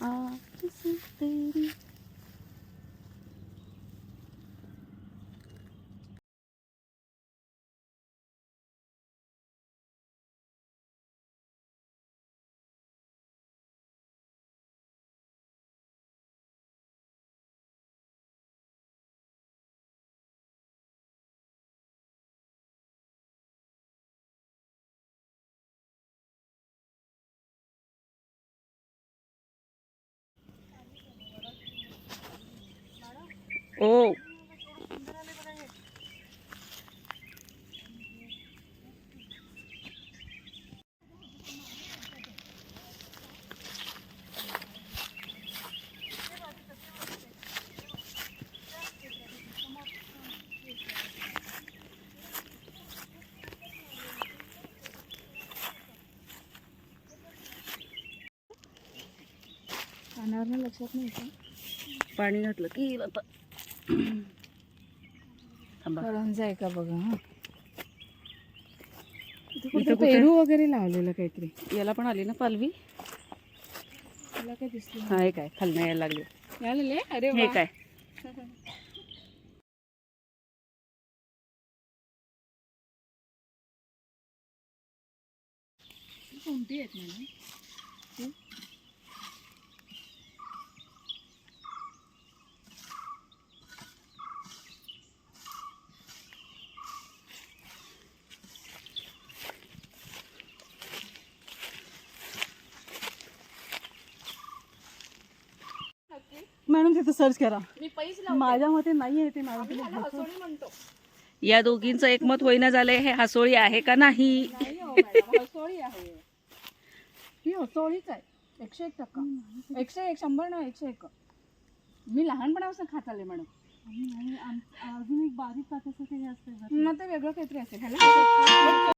Oh, this is baby. से तेरी ओ कानावर लक्षात नाही का पाणी घातलं की येईल आता फळांचं आहे का बघा हा? इथं कुठं कुठे? पेरू वगैरे लावलेलं काहीतरी. याला पण आली ना पालवी? तुला काय दिसलं हा हे काय खालनं यायला लागली? अरे हे वा. काय? कोणती आहेत मॅडम? मॅडम तिथं सर्च करा. मी पैसे माझ्या मते नाही आहे ते मॅडम हसोळी म्हणतो. या दोघींचं एकमत होईना झालंय हे हासोळी आहे का नाही? नाही हो हसोळी आहे. ही हसोळीच आहे. एकशे एक टक्का. एकशे एक शंभर ना एकशे एक. मी लहानपणापासून खात आले मॅडम. अजून एक बारीक काचाचं ते हे असते मग ते वेगळं काहीतरी असेल ह्याला